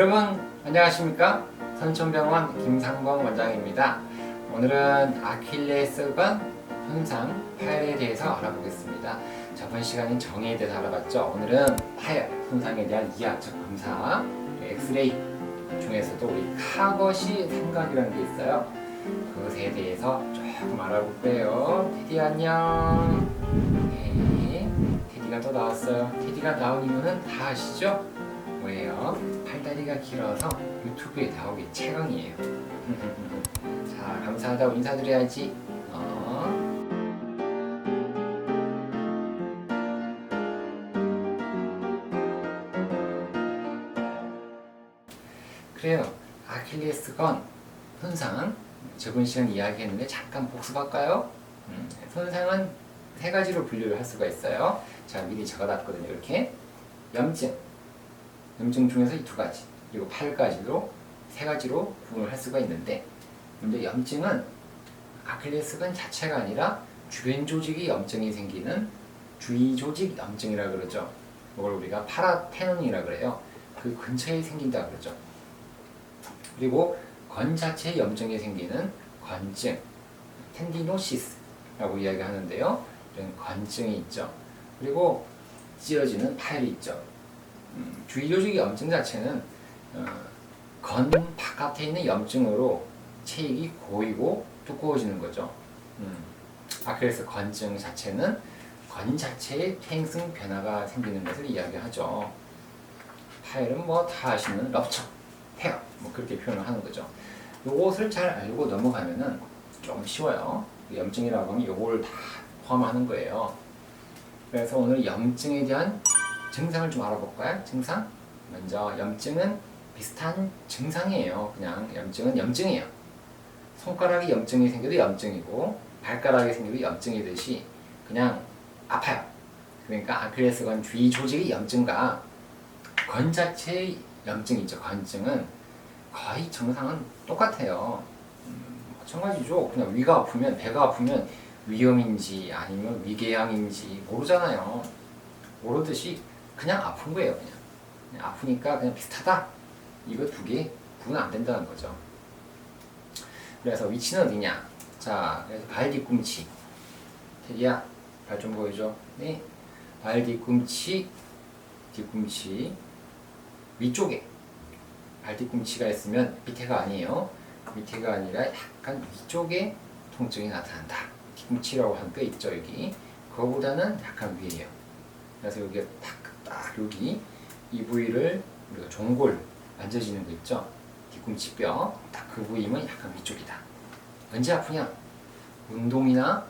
여러분 안녕하십니까? 선천병원 김상범 원장입니다. 오늘은 아킬레스건 현상 파열에 대해서 알아보겠습니다. 저번 시간엔 정의에 대해서 알아봤죠? 오늘은 파열 손상에 대한 이학적 검사 엑스레이 중에서도 우리 카것이 삼각이라는 게 있어요. 그것에 대해서 조금 알아볼 거예요. 테디 안녕. 네, 테디가 또 나왔어요. 테디가 나온 이유는 다 아시죠? 뭐예요? 팔다리가 길어서 유튜브에 나오기 최강이에요. 자, 감사하다고 인사드려야지. 어. 그래요. 아킬레스건 손상 저번 시간 이야기했는데 잠깐 복습할까요? 음, 손상은 세 가지로 분류를 할 수가 있어요. 자, 미리 적어놨거든요. 이렇게 염증, 염증 중에서 이 두 가지 그리고 8가지로 세 가지로 구분을 할 수가 있는데 먼저 염증은 아킬레스건 자체가 아니라 주변 조직이 염증이 생기는 주위 조직 염증이라 그러죠. 이걸 우리가 파라테논이라 그래요. 그 근처에 생긴다 그러죠. 그리고 건 자체에 염증이 생기는 건증, 텐디노시스라고 이야기하는데요. 이런 건증이 있죠. 그리고 찢어지는 파열이 있죠. 음, 주위 조직의 염증 자체는 어, 건 바깥에 있는 염증으로 체액이 고이고 두꺼워지는 거죠. 음, 아 그래서 건증 자체는 건 자체에 퇴행성 변화가 생기는 것을 이야기하죠. 파열은 뭐 다 아시는 럽처, 태어 뭐 그렇게 표현을 하는 거죠. 요것을 잘 알고 넘어가면은 좀 쉬워요. 염증이라고 하면 요걸 다 포함하는 거예요. 그래서 오늘 염증에 대한 증상을 좀 알아볼까요? 증상? 먼저 염증은 비슷한 증상이에요. 그냥 염증은 염증이에요. 손가락이 염증이 생겨도 염증이고 발가락이 생겨도 염증이듯이 그냥 아파요. 그러니까 아킬레스건 주위 조직의 염증과 건 자체의 염증이죠. 건증은 거의 증상은 똑같아요. 음, 마찬가지죠. 그냥 위가 아프면 배가 아프면 위염인지 아니면 위궤양인지 모르잖아요. 모르듯이 그냥 아픈 거예요. 그냥, 그냥 아프니까 그냥 비슷하다. 이거 두 개 구분 안 된다는 거죠. 그래서 위치는 어디냐? 자, 그래서 발 뒤꿈치. 테디야, 발 좀 보여줘. 네. 발 뒤꿈치, 뒤꿈치 위쪽에 발 뒤꿈치가 있으면 밑에가 아니에요. 밑에가 아니라 약간 위쪽에 통증이 나타난다. 뒤꿈치라고 하는 게 있죠 여기. 그거보다는 약간 위에요. 그래서 여기 딱, 딱 여기 이 부위를 우리가 종골 만져지는 거 있죠? 뒤꿈치 뼈. 딱 그 부위면 약간 위쪽이다. 언제 아프냐? 운동이나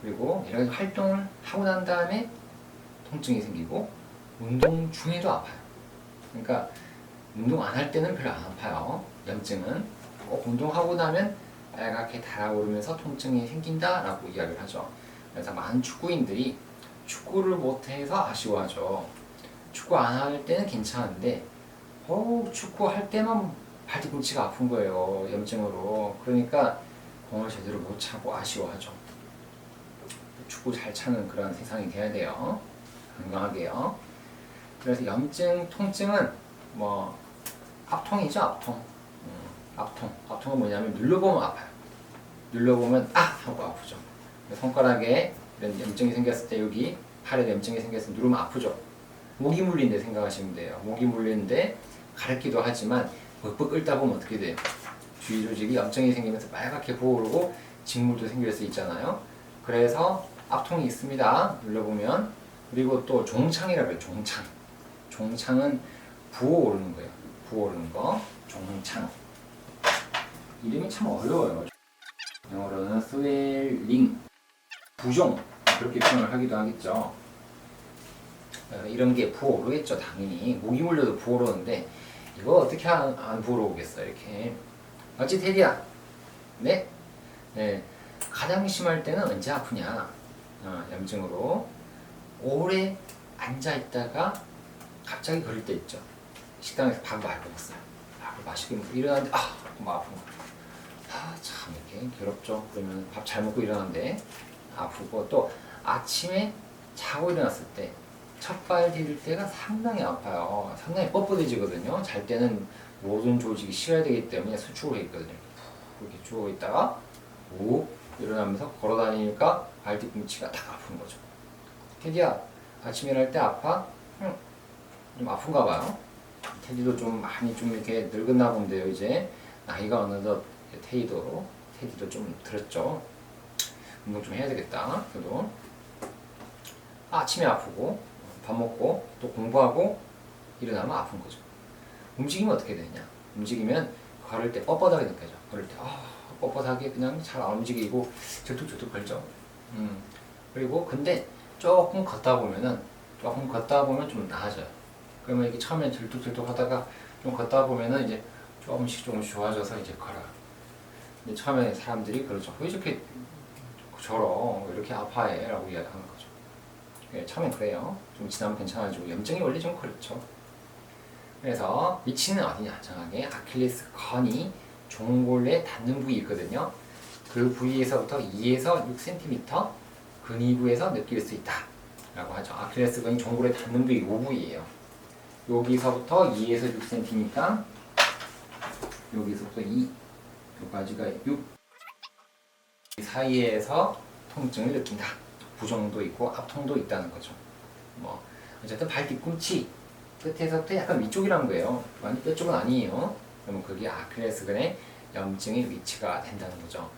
그리고 여러 가지 활동을 하고 난 다음에 통증이 생기고 운동 중에도 아파요. 그러니까 운동 안 할 때는 별로 안 아파요. 염증은 꼭 운동하고 나면 빨갛게 달아오르면서 통증이 생긴다라고 이야기를 하죠. 그래서 많은 축구인들이 축구를 못해서 아쉬워하죠. 축구 안 할 때는 괜찮은데, 어 축구 할 때만 발 뒤꿈치가 아픈 거예요. 염증으로. 그러니까 공을 제대로 못 차고 아쉬워하죠. 축구 잘 차는 그런 세상이 돼야 돼요. 건강하게요. 그래서 염증, 통증은 뭐 압통이죠, 압통. 음, 압통. 압통은 뭐냐면 눌러보면 아파요. 눌러보면 아 하고 아프죠. 손가락에 이런 염증이 생겼을 때 여기 팔에 염증이 생겼을 때 누르면 아프죠. 목이 물린데 생각하시면 돼요. 목이 물리는데 가렵기도 하지만 벅벅 끓다 보면 어떻게 돼요? 주위 조직이 염증이 생기면서 빨갛게 부어오르고 직물도 생길 수 있잖아요. 그래서 압통이 있습니다. 눌러보면 그리고 또 종창이라고 해요. 종창. 종창은 부어오르는 거예요. 부어오르는 거. 종창. 이름이 참 어려워요. 영어로는 스웰링, 부종 그렇게 표현을 하기도 하겠죠. 어, 이런 게 부어 오르겠죠, 당연히. 목이 물려도 부어 오르는데 이거 어떻게 안, 안 부어오르겠어, 이렇게. 맞지, 테디야? 네? 네. 가장 심할 때는 언제 아프냐? 어, 염증으로 오래 앉아 있다가 갑자기 걸릴 때 있죠. 식당에서 밥 많이 먹었어요. 밥을 먹고 일어났는데 아, 너무 아픈 거. 아, 참 이렇게 괴롭죠. 그러면 밥 잘 먹고 일어났는데 아프고 또 아침에 자고 일어났을 때 첫발 디딜 때가 상당히 아파요. 상당히 뻣뻣해지거든요. 잘 때는 모든 조직이 쉬어야 되기 때문에 수축을 했거든요. 이렇게 주워 있다가 오 일어나면서 걸어 다니니까 발 뒤꿈치가 딱 아픈 거죠. 테디야 아침에 일어날 때 아파? 응. 좀 아픈가 봐요. 테디도 좀 많이 좀 이렇게 늙었나 본데요 이제 나이가 어느덧 테디도 테디도 좀 들었죠. 운동 좀 해야 되겠다. 그래도 아침에 아프고 밥 먹고 또 공부하고 일어나면 아픈 거죠. 움직이면 어떻게 되냐? 움직이면 걸을 때 뻣뻣하게 느껴져. 걸을 때 아, 뻣뻣하게 그냥 잘 안 움직이고 절뚝절뚝 걸죠. 음. 그리고 근데 조금 걷다 보면은 조금 걷다 보면 좀 나아져요. 그러면 이게 처음에 절뚝절뚝 하다가 좀 걷다 보면은 이제 조금씩 조금씩 좋아져서 이제 걸어요. 근데 처음에 사람들이 그러죠. 왜 이렇게 저러? 왜 이렇게 아파해? 라고 이야기하는 거죠. 예, 처음엔 그래요. 좀 지나면 괜찮아지고 염증이 원래 좀 그렇죠. 그래서 위치는 어디냐? 정확하게 아킬레스 건이 종골에 닿는 부위 있거든요. 그 부위에서부터 2에서 6cm 근위부에서 느낄 수 있다. 라고 하죠. 아킬레스 건이 종골에 닿는 부위 이 부위예요. 여기서부터 2에서 6cm니까 여기서부터 2 여기까지가 6 사이에서 통증을 느낀다. 부정도 있고 압통도 있다는 거죠. 뭐 어쨌든 발 뒤꿈치 끝에서부터 약간 위쪽이란 거예요. 완전 끝쪽은 아니에요. 그러면 그게 아킬레스건의 염증의 위치가 된다는 거죠.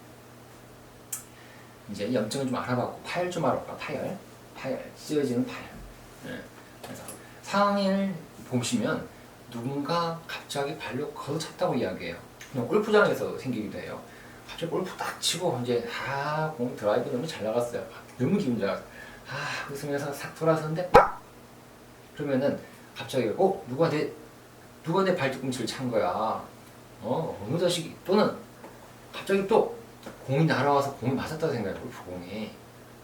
이제 염증을 좀 알아봤고 파열 좀 알아볼까? 파열, 파열, 찢어지는 파열. 예. 그래서 상황을 보시면 누군가 갑자기 발로 걷어찼다고 이야기해요. 골프장에서 생기기도 해요. 갑자기 골프 딱 치고 이제 아 공 드라이브 너무 잘 나갔어요. 너무 기분 좋아. 아 웃으면서 싹 돌아서는데 빡 그러면은 갑자기 어 누가 내 누가 내 발뒤꿈치를 찬 거야. 어 어느 자식이 또는 갑자기 또 공이 날아와서 공이 맞았다 생각해 골프공에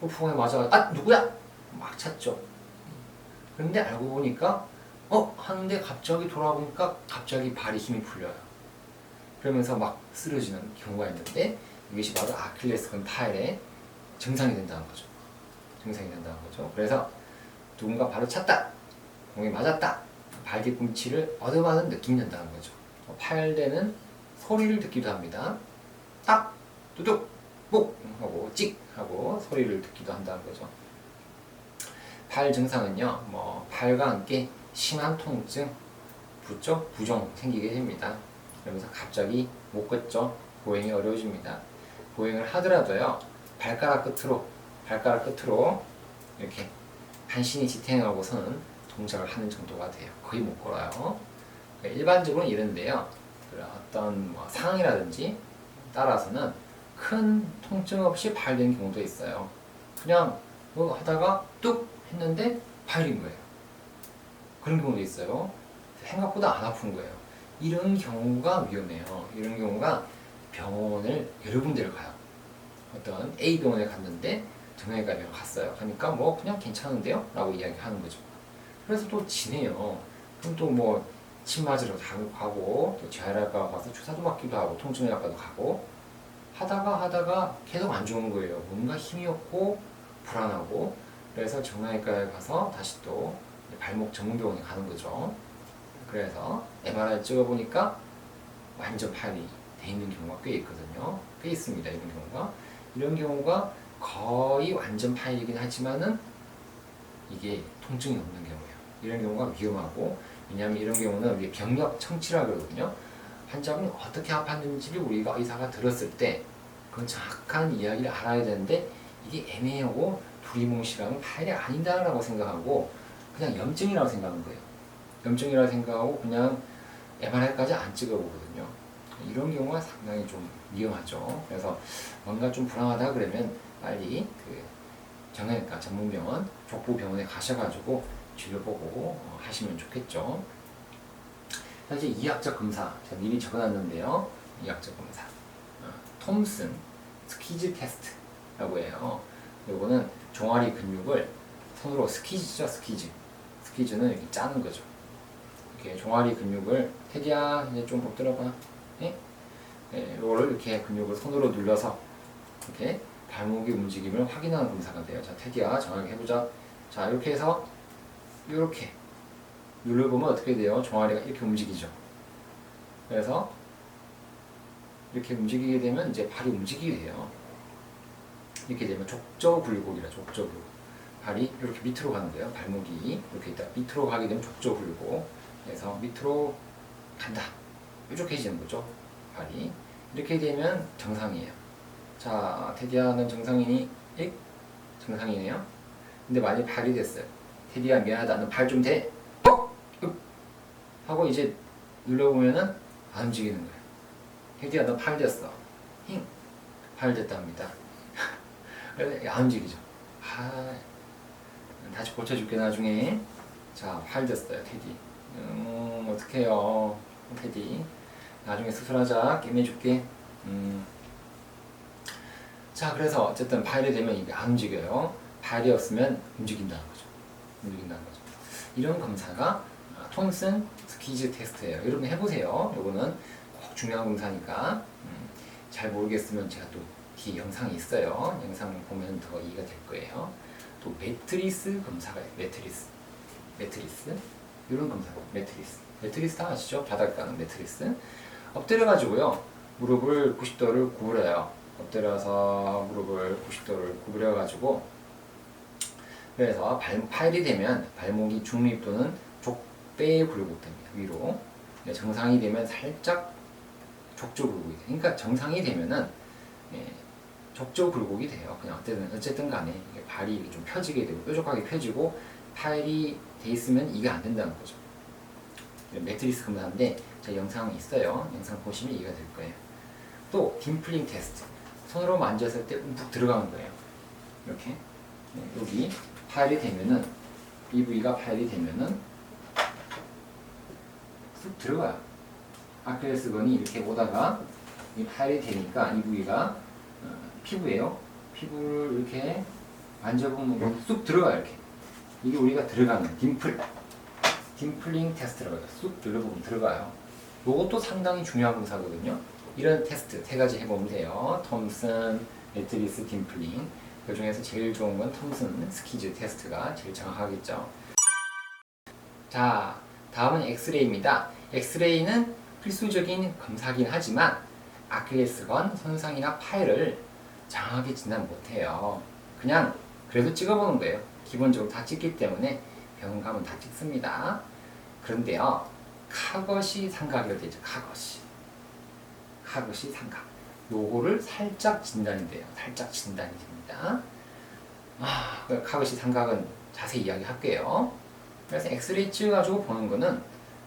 골프공에 맞아 아 누구야 막 찼죠. 그런데 알고 보니까 어 하는데 갑자기 돌아보니까 갑자기 발이 힘이 풀려요. 그러면서 막 쓰러지는 경우가 있는데 이것이 바로 아킬레스건 파열의 증상이 된다는 거죠. 증상이 된다는 거죠. 그래서 누군가 바로 찼다, 공에 맞았다, 발 뒤꿈치를 얻어맞은 느낌이 난다는 거죠. 파열되는 소리를 듣기도 합니다. 딱, 두둑, 목 하고 찍 하고 소리를 듣기도 한다는 거죠. 발 증상은요, 뭐 발과 함께 심한 통증, 부쪽, 부종 생기게 됩니다. 그러면서 갑자기 못 걷죠. 보행이 어려워집니다. 보행을 하더라도요, 발가락 끝으로, 발가락 끝으로 이렇게 간신히 지탱하고서는 동작을 하는 정도가 돼요. 거의 못 걸어요. 그러니까 일반적으로는 이런데요. 어떤 뭐 상황이라든지 따라서는 큰 통증 없이 발된 경우도 있어요. 그냥 뭐 하다가 뚝 했는데 발린 거예요. 그런 경우도 있어요. 생각보다 안 아픈 거예요. 이런 경우가 위험해요. 이런 경우가 병원을 여러 군데를 가요. 어떤 A 병원에 갔는데 정형외과 병원 갔어요. 하니까 뭐 그냥 괜찮은데요? 라고 이야기하는 거죠. 그래서 또 지내요. 그럼 또 뭐 침 맞으러 다 가고 또 재활학과 가서 주사도 맞기도 하고 통증의학과도 가고 하다가 하다가 계속 안 좋은 거예요. 뭔가 힘이 없고 불안하고 그래서 정형외과에 가서 다시 또 발목 전문병원에 가는 거죠. 그래서 MRI 찍어보니까 완전 파열이 돼 있는 경우가 꽤 있거든요. 꽤 있습니다. 이런 경우가. 이런 경우가 거의 완전 파열이긴 하지만은 이게 통증이 없는 경우예요. 이런 경우가 위험하고 왜냐하면 이런 경우는 우리 병력 청취라 그러거든요. 환자분이 어떻게 아팠는지를 우리가 의사가 들었을 때 그건 정확한 이야기를 알아야 되는데 이게 애매하고 두리뭉실하면 파열이 아니다라고 생각하고 그냥 염증이라고 생각하는 거예요. 염증이라고 생각하고 그냥 MRI까지 안 찍어보거든요. 이런 경우가 상당히 좀 위험하죠. 그래서 뭔가 좀 불안하다 그러면 빨리 그 정형외과 전문병원 족부병원에 가셔가지고 치료보고 어, 하시면 좋겠죠. 현재 이학적 검사 제가 미리 적어놨는데요. 이학적 검사 어, 톰슨 스키즈 테스트라고 해요. 요거는 종아리 근육을 손으로 스키즈죠 스키즈 스키즈는 이렇게 짜는 거죠. 이렇게 종아리 근육을 테디야 이제 좀 복들어봐. 예? 예, 요거를 이렇게 근육을 손으로 눌러서 이렇게 발목의 움직임을 확인하는 검사가 돼요. 자, 테디야 정확하게 해보자. 자, 이렇게 해서 이렇게 눌러보면 어떻게 돼요? 종아리가 이렇게 움직이죠. 그래서 이렇게 움직이게 되면 이제 발이 움직이게 돼요. 이렇게 되면 족저굴곡이라 족저굴곡. 발이 이렇게 밑으로 가는 거예요. 발목이 이렇게 있다 밑으로 가게 되면 족저굴곡. 그래서 밑으로 간다. 뾰족해지는 거죠. 발이 이렇게 되면 정상이에요. 자, 테디아는 정상이니? 익? 정상이네요. 근데 많이 발이 됐어요. 테디야 미안하다. 나는 발좀 대. 어? 윽. 하고 이제 눌러보면은 안 움직이는 거예요. 테디야 너팔 됐어. 힝. 팔 됐답니다. 안 움직이죠. 아, 다시 고쳐줄게 나중에. 자, 팔 됐어요 테디. 음, 어떡해요. 테디. 나중에 수술하자. 깨매줄게. 음. 자, 그래서 어쨌든 발이 되면 이게 안 움직여요. 발이 없으면 움직인다는 거죠. 움직인다는 거죠. 이런 검사가 아, 톰슨 스키즈 테스트예요. 여러분 해보세요. 요거는 꼭 중요한 검사니까 음, 잘 모르겠으면 제가 또 뒤에 영상이 있어요. 영상 보면 더 이해가 될 거예요. 또 매트리스 검사가 있어요. 매트리스, 매트리스 이런 검사, 매트리스. 매트리스 다 아시죠? 바닥에 가는 매트리스. 엎드려 가지고요 무릎을 90도를 구부려요. 엎드려서 무릎을 90도를 구부려 가지고 그래서 발, 팔이 되면 발목이 중립 또는 족배에 굴곡 됩니다. 위로. 네, 정상이 되면 살짝 족저 굴곡이 돼요. 그러니까 정상이 되면은 예, 족저 굴곡이 돼요. 그냥 어쨌든 어쨌든 간에 발이 좀 펴지게 되고 뾰족하게 펴지고 팔이 돼 있으면 이게 안 된다는 거죠. 네, 매트리스 검사인데 제 영상 있어요. 영상 보시면 이해가 될 거예요. 또 딤플링 테스트. 손으로 만졌을 때 움푹 들어가는 거예요. 이렇게 네, 여기 파일이 되면은 이 부위가 파일이 되면은 쑥 들어가요. 아크릴스건이 이렇게 오다가 이 파일이 되니까 이 부위가 어, 피부예요. 피부를 이렇게 만져보면 쑥 들어가요. 이렇게 이게 우리가 들어가는 딤플 딤플링 테스트라고 해요. 쑥 눌러보면 들어가요. 이것도 상당히 중요한 검사거든요. 이런 테스트 세 가지 해보면 돼요. 톰슨, 매트리스, 딤플링. 그 중에서 제일 좋은 건 톰슨 스키즈 테스트가 제일 정확하겠죠. 자, 다음은 엑스레이입니다. 엑스레이는 필수적인 검사긴 하지만 아킬레스건 손상이나 파열을 정확하게 진단 못해요. 그냥 그래도 찍어보는 거예요. 기본적으로 다 찍기 때문에 병원 가면 다 찍습니다. 그런데요, 카것이 삼각이라고 되죠. 카것이. 카것이 삼각. 요거를 살짝 진단이 돼요. 살짝 진단이 됩니다. 아, 그 카것이 삼각은 자세히 이야기할게요. 그래서 엑스레이 찍어가지고 보는 거는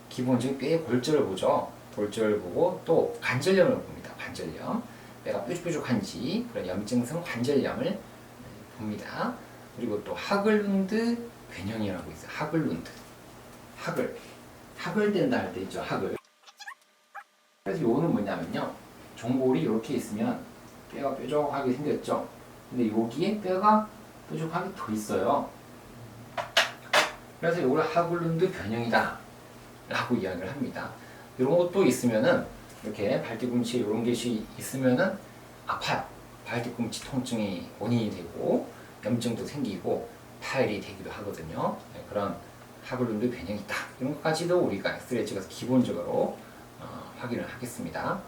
기본적인 뼈의 골절을 보죠. 골절을 보고 또 관절염을 봅니다. 관절염. 뼈가 뾰족뾰족한지 그런 염증성 관절염을 봅니다. 그리고 또 하글룬드 변형이라고 있어요. 하글룬드. 하글. 하글된다 할 때 있죠. 하글. 그래서 요거는 뭐냐면요. 종골이 이렇게 있으면 뼈가 뾰족하게 생겼죠. 근데 여기에 뼈가 뾰족하게 더 있어요. 그래서 이걸 하글룬드 변형이다. 라고 이야기를 합니다. 이런 것도 있으면은 이렇게 발뒤꿈치 이런 것이 있으면은 아파요. 발뒤꿈치 통증이 원인이 되고 염증도 생기고 파열이 되기도 하거든요. 네, 그런 하글룬드 변형이 있다. 이런 것까지도 우리가 엑스레이 찍어서 기본적으로 어, 확인을 하겠습니다.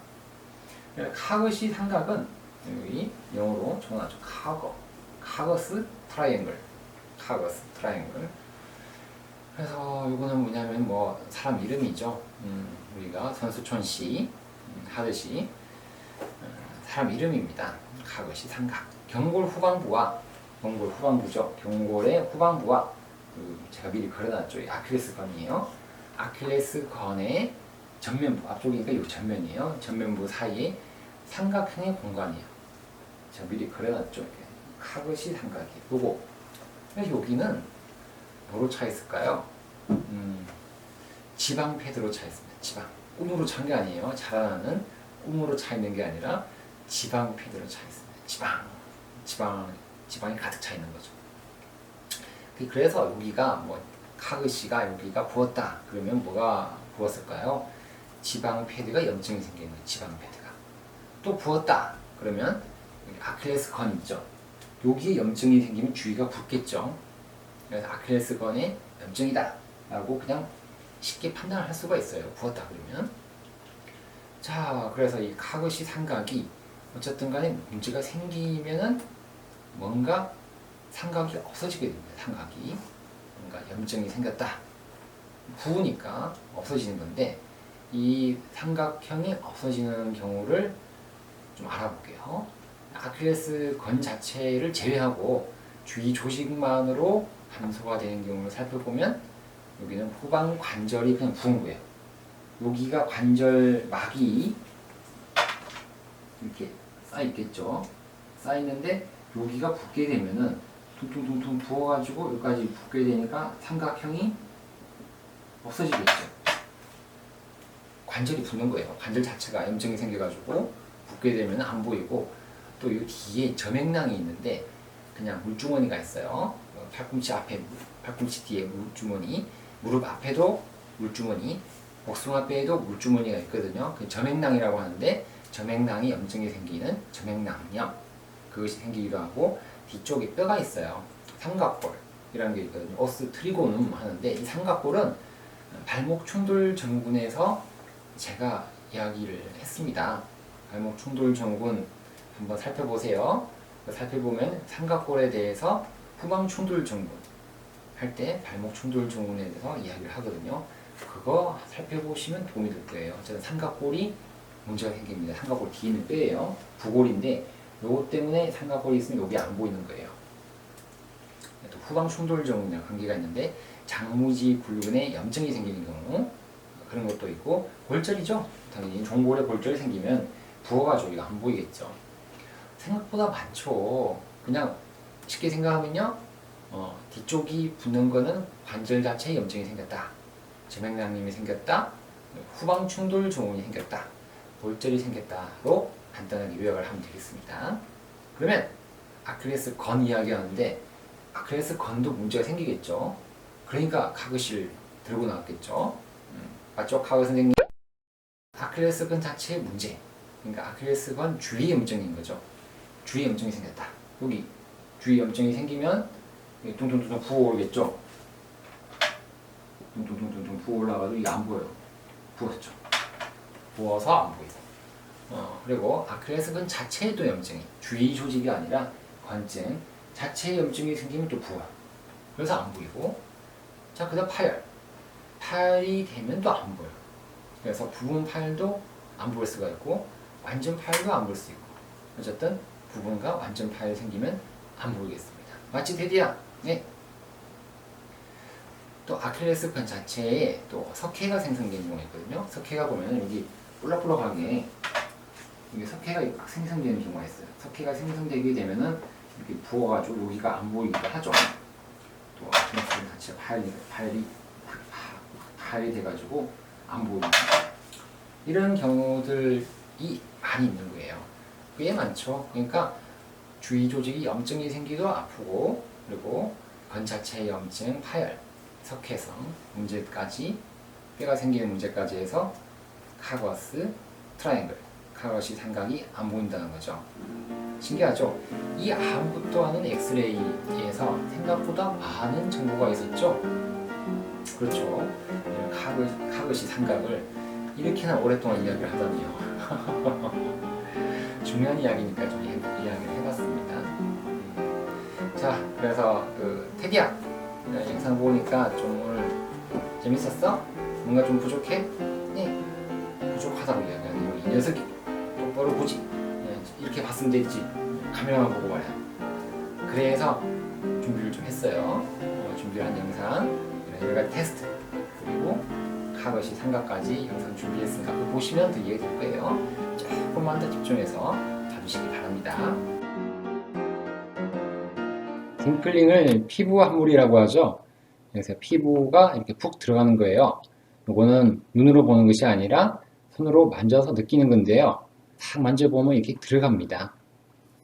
네, 카그시 삼각은 여기 영어로 정하죠. 카거, 카거스 트라이앵글, 카거스 트라이앵글. 그래서 이거는 뭐냐면 뭐 사람 이름이죠. 음, 우리가 선수촌 씨 음, 하듯이 음, 사람 이름입니다. 카거시 삼각. 경골 후방부와 경골 후방부죠. 경골의 후방부와 그 제가 미리. 이 아킬레스건이에요. 아킬레스건의 전면부 앞쪽이니까 이 전면이에요. 전면부 사이에 삼각형의 공간이에요. 제가 미리. 이렇게. 카그시 삼각이. 요거. 여기는 뭐로 차 있을까요? 음, 지방 패드로 차 있습니다. 지방. 꿈으로 찬 게 아니에요. 자라나는 꿈으로 차 있는 게 아니라 지방 패드로 차 있습니다. 지방. 지방, 지방이 가득 차 있는 거죠. 그- 그래서 여기가 뭐 카그시가 여기가 부었다. 그러면 뭐가 부었을까요? 지방 패드가 염증이 생기는 거예요. 지방 패드가. 또 부었다. 그러면 아킬레스건 있죠. 여기에 염증이 생기면 주위가 붓겠죠. 그래서 자, 그래서 이 카그시 삼각이 어쨌든 간에 문제가 생기면은 뭔가 삼각이 없어지게 됩니다. 삼각이. 뭔가 염증이 생겼다. 부으니까 없어지는 건데 이 삼각형이 없어지는 경우를 좀 알아볼게요. 아킬레스 건 자체를 제외하고 주위 조직만으로 감소가 되는 경우를 살펴보면 여기는 후방 관절이 그냥 부은 거예요. 여기가 관절막이 이렇게 쌓여 있겠죠. 쌓여 있는데 여기가 붓게 되면은 퉁퉁퉁퉁 부어가지고 여기까지 붓게 되니까 삼각형이 없어지겠죠. 관절이 붓는 거예요. 관절 자체가 염증이 생겨가지고 붓게 되면 안 보이고 또 이 뒤에 점액낭이 있는데 그냥 물주머니가 있어요. 어, 팔꿈치 앞에, 팔꿈치 뒤에 물주머니, 무릎 앞에도 물주머니, 복숭아뼈에도 물주머니가 있거든요. 그 점액낭이라고 하는데 점액낭이 염증이 생기는 점액낭염 그것이 생기기도 하고 뒤쪽에 뼈가 있어요. 삼각골이라는 게 있거든요. 오스 트리고눔 하는데 이 삼각골은 발목 충돌 전군에서 제가 이야기를 했습니다. 발목 충돌 전군 한번 살펴보세요. 살펴보면 삼각골에 대해서 후방 충돌 전군 할 때 발목 충돌 전군에 대해서 이야기를 하거든요. 그거 살펴보시면 도움이 될 거예요. 어쨌든 삼각골이 문제가 생깁니다. 삼각골 뒤에 있는 뼈예요. 부골인데 요거 때문에 삼각골이 있으면 여기 안 보이는 거예요. 또 후방 충돌 전군이랑 관계가 있는데 장무지 굴근에 염증이 생기는 경우 그런 것도 있고 골절이죠. 당연히 종골에 골절이 생기면 부어가지고 이거 안 보이겠죠. 생각보다 많죠. 그냥 쉽게 생각하면요. 어, 뒤쪽이 붓는 거는 관절 자체에 염증이 생겼다. 점액낭림이 생겼다. 후방 충돌 증후군이 생겼다. 골절이 생겼다로 간단하게 요약을 하면 되겠습니다. 그러면 아킬레스 건 이야기하는데 아킬레스 건도 문제가 생기겠죠. 그러니까 카그실 들고 나왔겠죠. 음, 맞죠? 카그 선생님? 아킬레스 건 자체의 문제. 그러니까 아킬레스 건 주위 염증인 거죠. 주위 염증이 생겼다. 여기 주위 염증이 생기면 둥둥둥둥 부어오르겠죠. 둥둥둥둥둥 부어올라가도 이게 안 보여요. 부었죠. 부어서 안 보이고. 어, 그리고 아킬레스건 자체에도 염증이 주위 조직이 아니라 관증 자체에 염증이 생기면 또 부어요. 그래서 안 보이고. 자, 그다음 파열. 파열이 되면 또 안 보여. 요 그래서 부분 파열도 안 보일 수가 있고 완전 파열도 안 볼 수 있고. 어쨌든 부분과 완전 파열이 생기면 안 보이겠습니다. 마치 데디야. 네. 또 아킬레스건 자체에 또 석회가 생성되는 경우가 있거든요. 석회가 보면 여기 볼락볼락하게 이게 석회가 막 생성되는 경우가 있어요. 석회가 생성되게 되면은 이렇게 부어가지고 여기가 안 보이기도 하죠. 또 아킬레스건 자체가 파열이, 파- 파열이 돼가지고 안 보이는 이런 경우들이 많이 있는 거예요. 꽤 많죠. 그러니까 주위 조직이 염증이 생기도 아프고 그리고 건 자체의 염증, 파열, 석회성 문제까지 뼈가 생기는 문제까지 해서 카거스 트라이앵글 카거시 삼각이 안 보인다는 거죠. 신기하죠? 이 암부터 하는 엑스레이에서 생각보다 많은 정보가 있었죠. 그렇죠. 이 카그, 카그시 삼각을 이렇게나 오랫동안 이야기를 하다니요. 중요한 이야기니까 좀 이- 이야기를 해봤습니다. 음. 자, 그래서 그 테디야 네, 영상 보니까 좀 오늘 재밌었어? 뭔가 좀 부족해? 네, 부족하다고 이야기하네요. 이 녀석이 똑바로 보지. 네, 이렇게 봤으면 됐지. 카메라만 보고 말이야. 그래서 준비를 좀 했어요. 어, 준비를 한 영상, 여러 가지 테스트 그리고 카것이 삼각까지 영상 준비했으니까 그거 보시면 더 이해될 거예요. 조금만 더 집중해서 봐주시기 바랍니다. 딩클링을 피부 함몰이라고 하죠. 그래서 피부가 이렇게 푹 들어가는 거예요. 이거는 눈으로 보는 것이 아니라 손으로 만져서 느끼는 건데요. 딱 만져보면 이렇게 들어갑니다.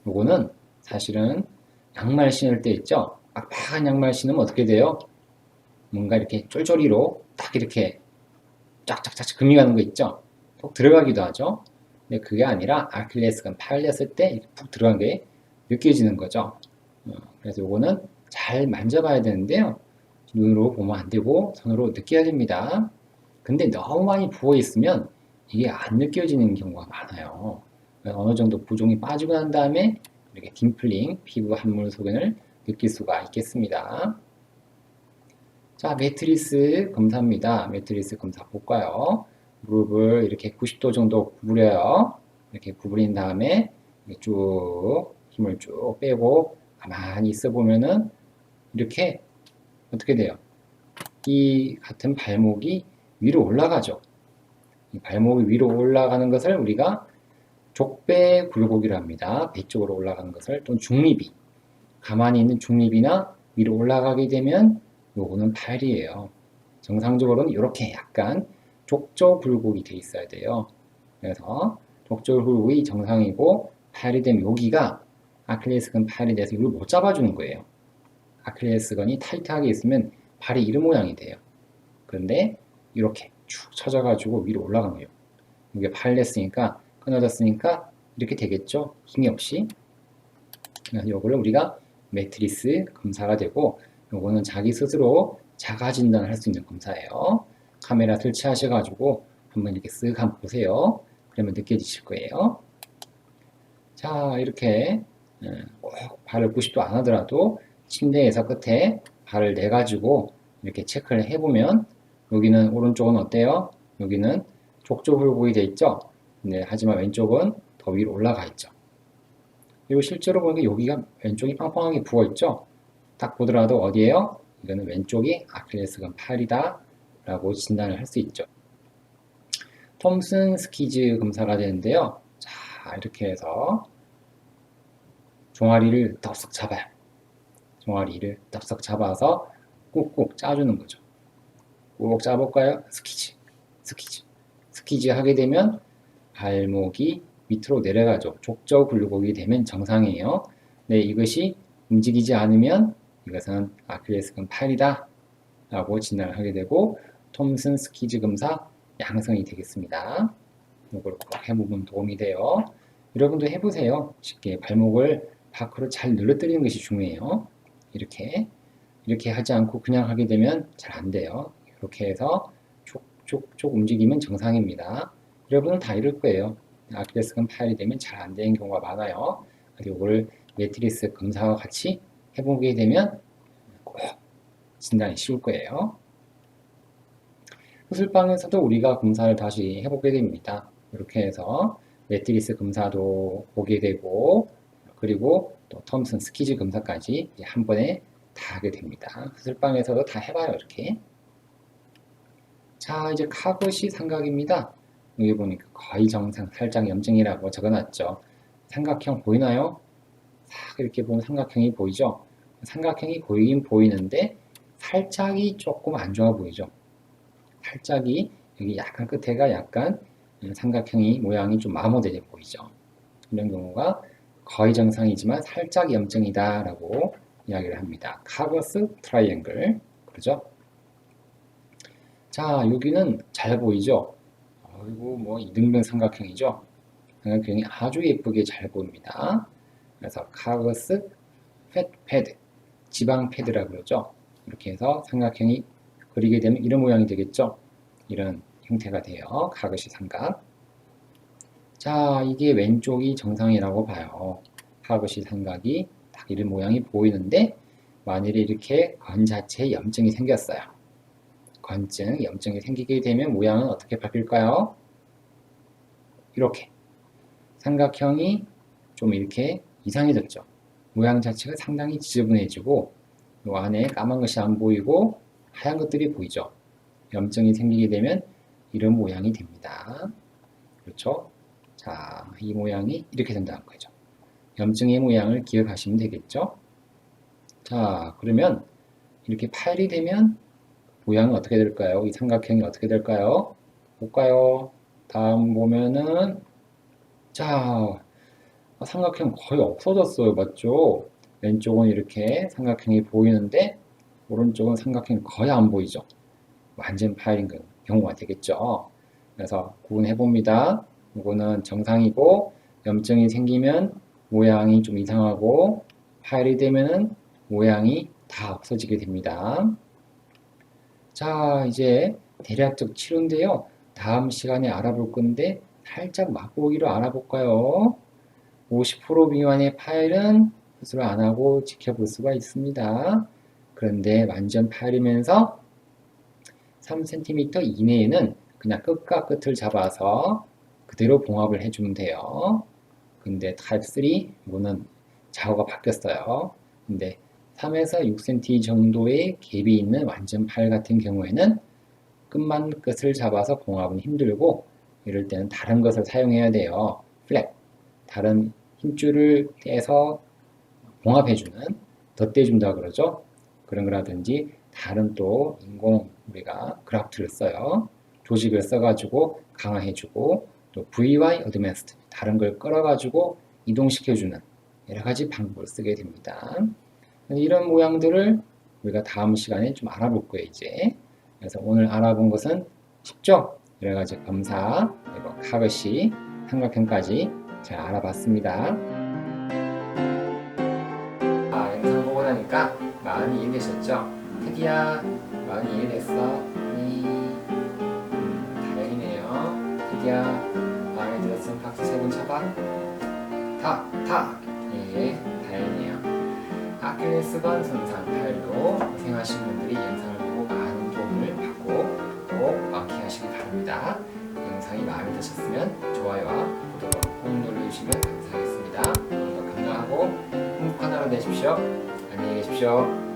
이거는 사실은 양말 신을 때 있죠. 빡빡한 양말 신으면 어떻게 돼요? 뭔가 이렇게 쫄쫄이로 딱 이렇게 쫙쫙쫙 금이 가는 거 있죠. 푹 들어가기도 하죠. 근데 그게 아니라 아킬레스건 파열렸을 때 푹 들어간 게 느껴지는 거죠. 어, 그래서 요거는 잘 만져봐야 되는데요. 눈으로 보면 안 되고 손으로 느껴야 됩니다. 근데 너무 많이 부어 있으면 이게 안 느껴지는 경우가 많아요. 어느 정도 부종이 빠지고 난 다음에 이렇게 딤플링, 피부 함몰 소견을 느낄 수가 있겠습니다. 자, 매트리스 검사입니다. 매트리스 검사 볼까요? 무릎을 이렇게 90도 정도 구부려요. 이렇게 구부린 다음에 쭉 힘을 쭉 빼고 가만히 있어 보면은 이렇게 어떻게 돼요? 이 같은 발목이 위로 올라가죠. 이 발목이 위로 올라가는 것을 우리가 족배 굴곡이라 합니다. 배 쪽으로 올라가는 것을 또는 중립이 가만히 있는 중립이나 위로 올라가게 되면 요거는 팔이에요. 정상적으로는 이렇게 약간 족저 굴곡이 돼 있어야 돼요. 그래서 족저 굴곡이 정상이고 팔이 되면 여기가 아킬레스건 팔이 돼서 이걸 못 잡아주는 거예요. 아킬레스건이 타이트하게 있으면 발이 이런 모양이 돼요. 그런데 이렇게 쭉 쳐져가지고 위로 올라간 거예요. 이게 팔 냈으니까 끊어졌으니까 이렇게 되겠죠. 힘이 없이. 그래서 이거를 우리가 매트리스 검사가 되고 요거는 자기 스스로 자가 진단을 할 수 있는 검사예요. 카메라 설치하셔가지고 한번 이렇게 쓱 한번 보세요. 그러면 느껴지실 거예요. 자, 이렇게 꼭 발을 90도 안 하더라도 침대에서 끝에 발을 내가지고 이렇게 체크를 해보면 여기는 오른쪽은 어때요? 여기는 족저불고이 돼 있죠? 네, 하지만 왼쪽은 더 위로 올라가 있죠. 그리고 실제로 보니까 여기가 왼쪽이 빵빵하게 부어 있죠? 딱 보더라도 어디에요? 이거는 왼쪽이 아킬레스건 팔이다 라고 진단을 할 수 있죠. 톰슨 스키즈 검사가 되는데요. 자, 이렇게 해서 종아리를 덥석 잡아요. 종아리를 덥석 잡아서 꾹꾹 짜주는 거죠. 꾹 짜볼까요? 스키즈, 스키즈. 스키즈 하게 되면 발목이 밑으로 내려가죠. 족저 굴곡이 되면 정상이에요. 네, 이것이 움직이지 않으면 이것은 아킬레스건 팔이다 라고 진단을 하게 되고 톰슨 스키즈 검사 양성이 되겠습니다. 이걸 꼭 해보면 도움이 돼요. 여러분도 해보세요. 쉽게 발목을 밖으로 잘 늘어뜨리는 것이 중요해요. 이렇게 이렇게 하지 않고 그냥 하게 되면 잘 안 돼요. 이렇게 해서 쪽쪽쪽 움직이면 정상입니다. 여러분은 다 이럴 거예요. 아킬레스건 파열이 되면 잘 안 되는 경우가 많아요. 이걸 매트리스 검사와 같이 해보게 되면 꼭 진단이 쉬울 거예요. 수술방에서도 우리가 검사를 다시 해보게 됩니다. 이렇게 해서 매트리스 검사도 보게 되고 그리고 또 톰슨 스키즈 검사까지 한 번에 다 하게 됩니다. 수술방에서도 다 해봐요 이렇게. 자 이제 카그시 삼각입니다. 여기 보니까 거의 정상 살짝 염증이라고 적어놨죠. 삼각형 보이나요? 싹 이렇게 보면 삼각형이 보이죠? 삼각형이 보이긴 보이는데 살짝이 조금 안 좋아 보이죠? 살짝이 여기 약간 끝에가 약간 삼각형이 모양이 좀 마모되게 보이죠? 이런 경우가 거의 정상이지만 살짝 염증이다 라고 이야기를 합니다. 카버스 트라이앵글 그러죠? 자 여기는 잘 보이죠? 그리고 뭐 이등변 삼각형이죠. 삼각형이 아주 예쁘게 잘 보입니다. 그래서 카거스 팻 패드, 지방 패드라고 그러죠. 이렇게 해서 삼각형이 그리게 되면 이런 모양이 되겠죠. 이런 형태가 돼요. 카거시 삼각. 자, 이게 왼쪽이 정상이라고 봐요. 카거시 삼각이 딱 이런 모양이 보이는데 만일에 이렇게 건 자체에 염증이 생겼어요. 건증, 염증이 생기게 되면 모양은 어떻게 바뀔까요? 이렇게 삼각형이 좀 이렇게 이상해졌죠. 모양 자체가 상당히 지저분해지고 이 안에 까만 것이 안 보이고 하얀 것들이 보이죠. 염증이 생기게 되면 이런 모양이 됩니다. 그렇죠? 자, 이 모양이 이렇게 된다는 거죠. 염증의 모양을 기억하시면 되겠죠? 자, 그러면 이렇게 파일이 되면 모양은 어떻게 될까요? 이 삼각형이 어떻게 될까요? 볼까요? 다음 보면은 자 삼각형 거의 없어졌어요. 맞죠? 왼쪽은 이렇게 삼각형이 보이는데 오른쪽은 삼각형이 거의 안 보이죠. 완전 파일인 경우가 되겠죠. 그래서 구분해 봅니다. 이거는 정상이고 염증이 생기면 모양이 좀 이상하고 파일이 되면은 모양이 다 없어지게 됩니다. 자, 이제 대략적 치료인데요. 다음 시간에 알아볼 건데 살짝 맛보기로 알아볼까요? 50% 미만의 파일은 수술 안 하고 지켜볼 수가 있습니다. 그런데 완전 파일이면서 3cm 이내에는 그냥 끝과 끝을 잡아서 그대로 봉합을 해주면 돼요. 근데 타입 3 이거는 좌우가 바뀌었어요. 근데 3에서 6cm 정도의 갭이 있는 완전 파일 같은 경우에는 끝만 끝을 잡아서 봉합은 힘들고 이럴 때는 다른 것을 사용해야 돼요. 플렉 다른 힘줄을 떼서 봉합해주는 덧대준다 그러죠. 그런 거라든지 다른 또 인공 우리가 그래프트를 써요. 조직을 써가지고 강화해주고 또 VY 어드밴스드 다른 걸 끌어가지고 이동시켜주는 여러 가지 방법을 쓰게 됩니다. 이런 모양들을 우리가 다음 시간에 좀 알아볼 거예요 이제. 그래서 오늘 알아본 것은 쉽죠? 여러 가지 검사 그리고 카그시 삼각형까지 잘 알아봤습니다. 아 영상 보고 나니까 많이 이해되셨죠? 테디야 많이 이해됐어? 네. 음, 다행이네요. 테디야 마음에 들었으면 박수 세 번 쳐봐. 탁! 탁! 예, 다행이에요. 아킬레 스건 손상 팔로 고생하신 분들이 영상을 보고 많은 도움을 받고 꼭 완쾌하시기 바랍니다. 영상이 마음에 드셨으면 좋아요와 구독 꼭 눌러주시면 감사하겠습니다. 오늘도 건강하고 행복한 하루 되십시오. 안녕히 계십시오.